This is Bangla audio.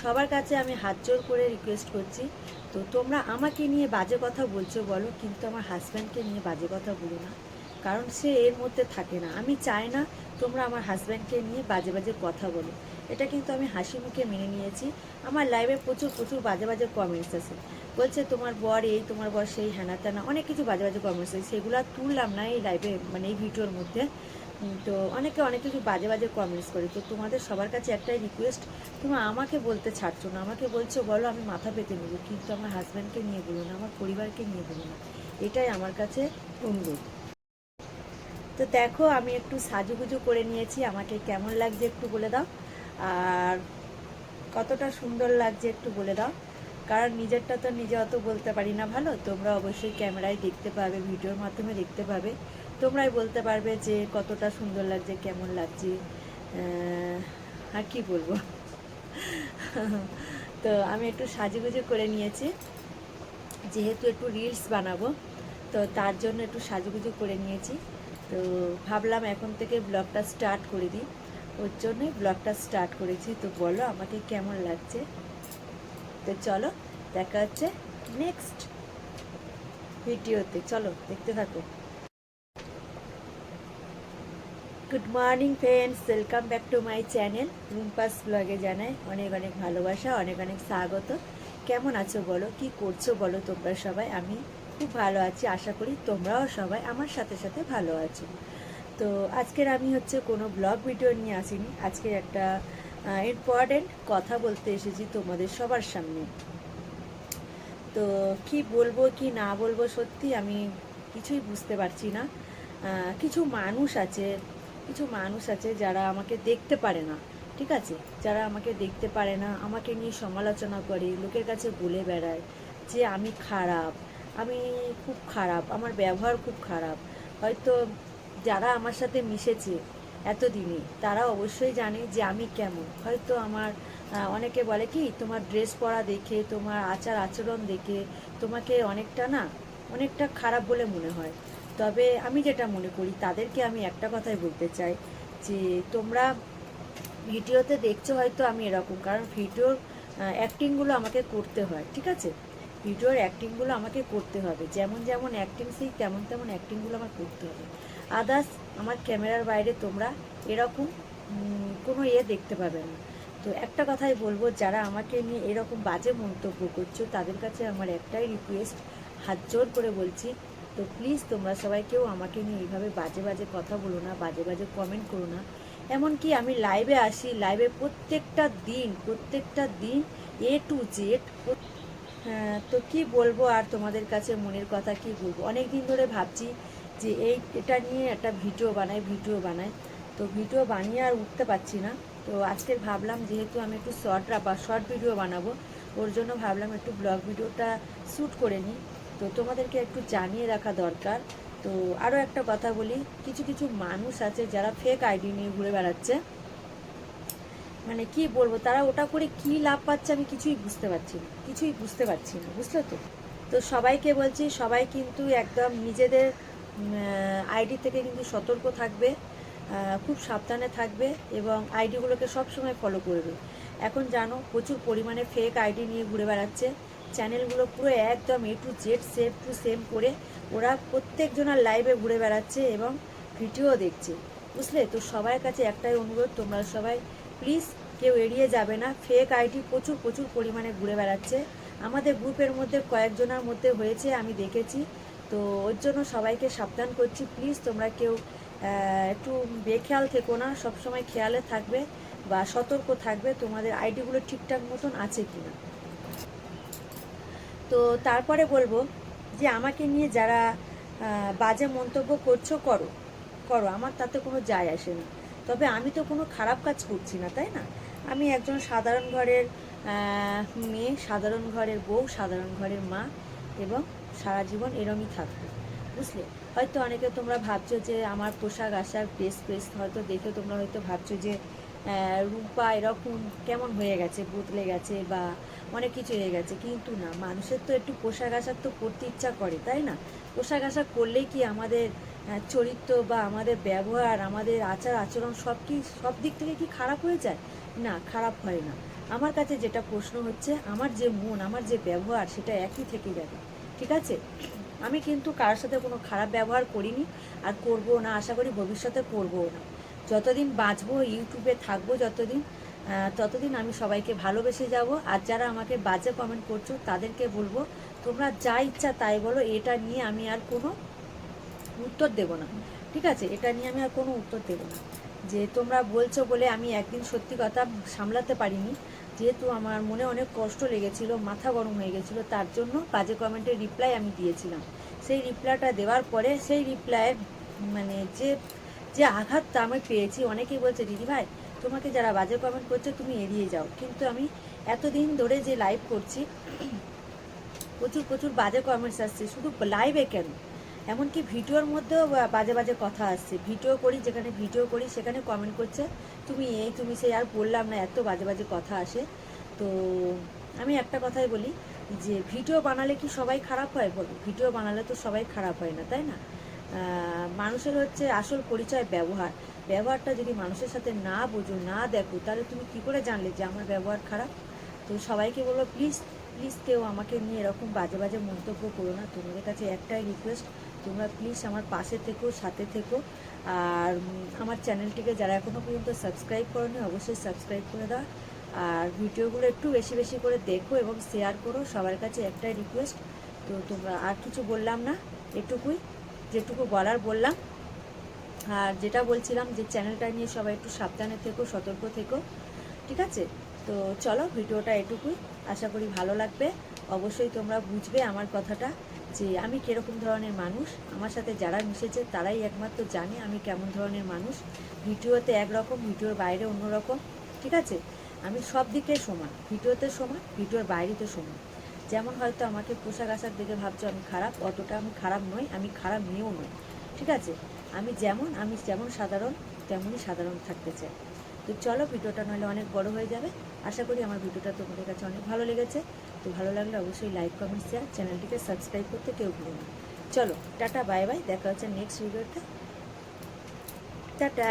সবার কাছে আমি হাত জোর করে রিকোয়েস্ট করছি। তো তোমরা আমাকে নিয়ে বাজে কথা বলছো বলো, কিন্তু আমার হাজব্যান্ডকে নিয়ে বাজে কথা বলো না। কারণ সে এর মধ্যে থাকে না। আমি চাই না তোমরা আমার হাজব্যান্ডকে নিয়ে বাজে বাজে কথা বলো। এটা কিন্তু আমি হাসি মুখে মেনে নিয়েছি। আমার লাইভে প্রচুর প্রচুর বাজে বাজে কমেন্টস আছে। বলছে, তোমার বর এই, তোমার বর সেই, হ্যানা ত্যানা। অনেক কিছু বাজে বাজে কমেন্টস আছে। সেগুলো তুললাম না এই লাইভে মানে এই ভিডিওর মধ্যে। তো অনেকে অনেক কিছু বাজে বাজে কমেন্টস করে। তো তোমাদের সবার কাছে একটাই রিকোয়েস্ট তুমি আমাকে বলতে ছাড়ছো না। আমাকে বলছো, বলো আমি মাথা পেতে নেব, কিন্তু আমার হাজব্যান্ডকে নিয়ে বলো না, আমার পরিবারকে নিয়ে বলো না। এটাই আমার কাছে অনুরোধ। তো দেখো, আমি একটু সাজুগুজু করে নিয়েছি। আমাকে কেমন লাগছে একটু বলে দাও। আর কতটা সুন্দর লাগছে একটু বলে দাও। কারণ নিজেরটা তো নিজে অত বলতে পারি না, ভালো? তোমরা অবশ্যই ক্যামেরায় দেখতে পাবে, ভিডিওর মাধ্যমে দেখতে পাবে। তোমরাই বলতে পারবে যে কতটা সুন্দর লাগছে, কেমন লাগছে। আর কি বলব? তো আমি একটু সাজুগুজু করে নিয়েছি। যেহেতু একটু রিলস বানাবো, তো তার জন্য একটু সাজুগুজু করে নিয়েছি। তো ভাবলাম এখন থেকে ব্লগটা স্টার্ট করে দিই। ওর জন্যই ব্লগটা স্টার্ট করেছি। তো বলো আমাকে কেমন লাগছে? তো চলো, দেখা হচ্ছে নেক্সট ভিডিওতে। চলো, দেখতে থাকো। Good morning friends welcome back to my channel Rumpa's ব্লগে জানাই অনেক অনেক ভালোবাসা, অনেক অনেক স্বাগত। কেমন আছো বলো? কি করছ বলো তোমরা সবাই? আমি খুব ভালো আছি, আশা করি তোমরাও সবাই আমার সাথে সাথে ভালো আছো। তো আজকের আমি হচ্ছে কোনো ব্লগ ভিডিও নিয়ে আসিনি। আজকে একটা ইম্পর্টেন্ট কথা বলতে এসেছি তোমাদের সবার সামনে। তো কি বলব, কি না বলব সত্যি আমি কিছুই বুঝতে পারছি না। কিছু মানুষ আছে কিছু মানুষ আছে যারা আমাকে দেখতে পারে না, ঠিক আছে? যারা আমাকে দেখতে পারে না, আমাকে নিয়ে সমালোচনা করে, লোকের কাছে বলে বেড়ায় যে আমি খারাপ, আমি খুব খারাপ, আমার ব্যবহার খুব খারাপ। হয়তো যারা আমার সাথে মিশেছে এতদিনে, তারা অবশ্যই জানে যে আমি কেমন। হয়তো আমার অনেকে বলে কি, তোমার ড্রেস পরা দেখে, তোমার আচার আচরণ দেখে তোমাকে অনেকটা না, অনেকটা খারাপ বলে মনে হয়। তবে আমি যেটা মনে করি, তাদেরকে আমি একটা কথাই বলতে চাই যে, তোমরা ভিডিওতে দেখছ হয়তো আমি এরকম, কারণ ভিডিওর অ্যাক্টিংগুলো আমাকে করতে হয়, ঠিক আছে? ভিডিওর অ্যাক্টিংগুলো আমাকে করতে হবে, যেমন যেমন অ্যাক্টিং শিখ তেমন তেমন অ্যাক্টিংগুলো আমার করতে হবে। আদার্স আমার ক্যামেরার বাইরে তোমরা এরকম কোনো ইয়ে দেখতে পাবে না। তো একটা কথাই বলব, যারা আমাকে নিয়ে এরকম বাজে মন্তব্য করছ, তাদের কাছে আমার একটাই রিকোয়েস্ট হাত জোর করে বলছি তো প্লিজ তোমরা সবাই কেউ আমাকে নিয়ে এইভাবে বাজে বাজে কথা বলো না, বাজে বাজে কমেন্ট করো না। এমনকি আমি লাইভে আসি লাইভে প্রত্যেকটা দিন প্রত্যেকটা দিন এ টু জেড হ্যাঁ তো কি বলব আর তোমাদের কাছে মনের কথা কি বলব? অনেক দিন ধরে ভাবছি যে এই এটা নিয়ে একটা ভিডিও বানাই ভিডিও বানাই। তো ভিডিও বানিয়ে আর উঠতে পারছি না। তো আজকে ভাবলাম যেহেতু আমি একটু শর্ট বা শর্ট ভিডিও বানাবো, ওর জন্য ভাবলাম একটু ব্লগ ভিডিওটা শ্যুট করে নিই। তো তোমাদেরকে একটু জানিয়ে রাখা দরকার। তো আরও একটা কথা বলি, কিছু কিছু মানুষ আছে যারা ফেক আইডি নিয়ে ঘুরে বেড়াচ্ছে। মানে কি বলব, তারা ওটা করে কি লাভ পাচ্ছে আমি কিছুই বুঝতে পারছি না, কিছুই বুঝতে পারছি না, বুঝলে তো? তো সবাইকে বলছি, সবাই কিন্তু একদম নিজেদের আইডি থেকে কিন্তু সতর্ক থাকবে খুব সাবধানে থাকবে এবং আইডিগুলোকে সবসময় ফলো করবে। এখন জানো, প্রচুর পরিমাণে ফেক আইডি নিয়ে ঘুরে বেড়াচ্ছে। চ্যানেলগুলো পুরো একদম A to Z same to same করে ওরা প্রত্যেকজনের লাইভে ঘুরে বেড়াচ্ছে এবং ভিডিও দেখছে। বুঝলে? তো সবার কাছে একটাই অনুরোধ, তোমরা সবাই প্লিজ কেউ এড়িয়ে যাবে না। ফেক আইডি প্রচুর প্রচুর পরিমাণে ঘুরে বেড়াচ্ছে। আমাদের গ্রুপের মধ্যে কয়েকজনের মধ্যে হয়েছে, আমি দেখেছি। তো ওর জন্য সবাইকে সাবধান করছি। প্লিজ তোমরা কেউ একটু বেখেয়াল থেকো না। সবসময় খেয়ালে থাকবে বা সতর্ক থাকবে তোমাদের আইডিগুলো ঠিকঠাক মতন আছে কিনা। তো তারপরে বলব যে আমাকে নিয়ে যারা বাজে মন্তব্য করছ করো করো, আমার তাতে কোনো যায় আসে না তবে আমি তো কোনো খারাপ কাজ করছি না, তাই না? আমি একজন সাধারণ ঘরের মেয়ে, সাধারণ ঘরের বউ, সাধারণ ঘরের মা এবং সারা জীবন এরমই থাকবে, বুঝলে? হয়তো অনেকে তোমরা ভাবছ যে আমার পোশাক আশাক ড্রেস ফ্রেস হয়তো দেখে তোমরা হয়তো ভাবছ যে রূপা এরকম কেমন হয়ে গেছে, বদলে গেছে বা অনেক কিছু হয়ে গেছে, কিন্তু না, মানুষের তো একটু পোশাক আশাক তো করতে ইচ্ছা করে, তাই না? পোশাক আশাক করলেই কি আমাদের চরিত্র বা আমাদের ব্যবহার, আমাদের আচার, আচরণ সব কি, সব দিক থেকে কি খারাপ হয়ে যায়? না, খারাপ হয় না। আমার কাছে যেটা প্রশ্ন হচ্ছে, আমার যে মন, আমার যে ব্যবহার, সেটা একই থেকে যাবে, ঠিক আছে? আমি কিন্তু কারোর সাথে কোনো খারাপ ব্যবহার করিনি, আর করব না, আশা করি ভবিষ্যতে করবও না। যতদিন বাঁচবো, ইউটিউবে থাকব যতদিন ততদিন আমি সবাইকে ভালোবেসে যাব। আর যারা আমাকে বাজে কমেন্ট করছ, তাদেরকে বলব, তোমরা যা ইচ্ছা তাই বলো, এটা নিয়ে আমি আর কোনো উত্তর দেব না। ঠিক আছে? এটা নিয়ে আমি আর কোনো উত্তর দেব না। যে তোমরা বলছো বলে আমি একদিন সত্যি কথা সামলাতে পারিনি। যেহেতু আমার মনে অনেক কষ্ট লেগেছিল, মাথা গরম হয়ে গেছিল, তার জন্য বাজে কমেন্টের রিপ্লাই আমি দিয়েছিলাম। সেই রিপ্লাইটা দেওয়ার পরে, সেই রিপ্লাই মানে যে যে আঘাতটা আমি পেয়েছি, অনেকেই বলছে, দিদি ভাই, তোমাকে যারা বাজে কমেন্ট করছে, তুমি এড়িয়ে যাও। কিন্তু আমি এতদিন ধরে যে লাইভ করছি, প্রচুর প্রচুর বাজে কমেন্টস আসছে। শুধু লাইভে কেন? এমনকি ভিডিওর মধ্যেও বাজে বাজে কথা আসছে। ভিডিও করি, যেখানে ভিডিও করি, সেখানে কমেন্ট করছে, তুমি এই, তুমি সেই, আর বললাম না, এত বাজে বাজে কথা আসে। তো আমি একটা কথাই বলি যে, ভিডিও বানালে কি সবাই খারাপ হয়? বলো, ভিডিও বানালে তো সবাই খারাপ হয় না, তাই না? মানুষের হচ্ছে আসল পরিচয় ব্যবহার। ব্যবহারটা যদি মানুষের সাথে না বোঝো, না দেখো, তাহলে তুমি কি করে জানলে যে আমার ব্যবহার খারাপ? তো সবাইকে বলব প্লিজ প্লিজ কেউ আমাকে নিয়ে এরকম বাজে বাজে মন্তব্য করো না। তোমাদের কাছে একটাই রিকোয়েস্ট তোমরা প্লিজ আমার পাশে থেকো, সাথে থেকো। আর আমার চ্যানেলটিকে যারা এখনও পর্যন্ত সাবস্ক্রাইব করোনি, অবশ্যই সাবস্ক্রাইব করে দাও। আর ভিডিওগুলো একটু বেশি বেশি করে দেখো এবং শেয়ার করো। সবার কাছে একটাই রিকোয়েস্ট তো তোমরা আর কিছু বললাম না, এটুকুই। যেটুকু বলার বললাম। আর যেটা বলছিলাম যে চ্যানেলটা নিয়ে সবাই একটু সাবধানে থেকো, সতর্ক থেকো, ঠিক আছে? তো চলো ভিডিওটা এটুকুই। আশা করি ভালো লাগবে। অবশ্যই তোমরা বুঝবে আমার কথাটা যে আমি কীরকম ধরনের মানুষ। আমার সাথে যারা মিশেছে তারাই একমাত্র জানে আমি কেমন ধরনের মানুষ। ভিডিওতে একরকম, ভিডিওর বাইরে অন্যরকম, ঠিক আছে? আমি সব দিকে সমান। ভিডিওতে সমান, ভিডিওর বাইরেতে সমান। যেমন হয়তো আমাকে পোশাক আশাক দেখে ভাবছ আমি খারাপ, অতটা আমি খারাপ নই, আমি খারাপ মেয়েও নই, ঠিক আছে? আমি যেমন আমি যেমন সাধারণ, তেমনই সাধারণ থাকতে চাই। তো চলো ভিডিওটা নাহলে অনেক বড় হয়ে যাবে। আশা করি আমার ভিডিওটা তোমাদের কাছে অনেক ভালো লেগেছে। তো ভালো লাগলে অবশ্যই লাইক কমেন্ট শেয়ার চ্যানেলটিকে সাবস্ক্রাইব করতে কেউ ভুলো না। চলো, টাটা বাই বাই দেখা হচ্ছে নেক্সট ভিডিওতে টাটা।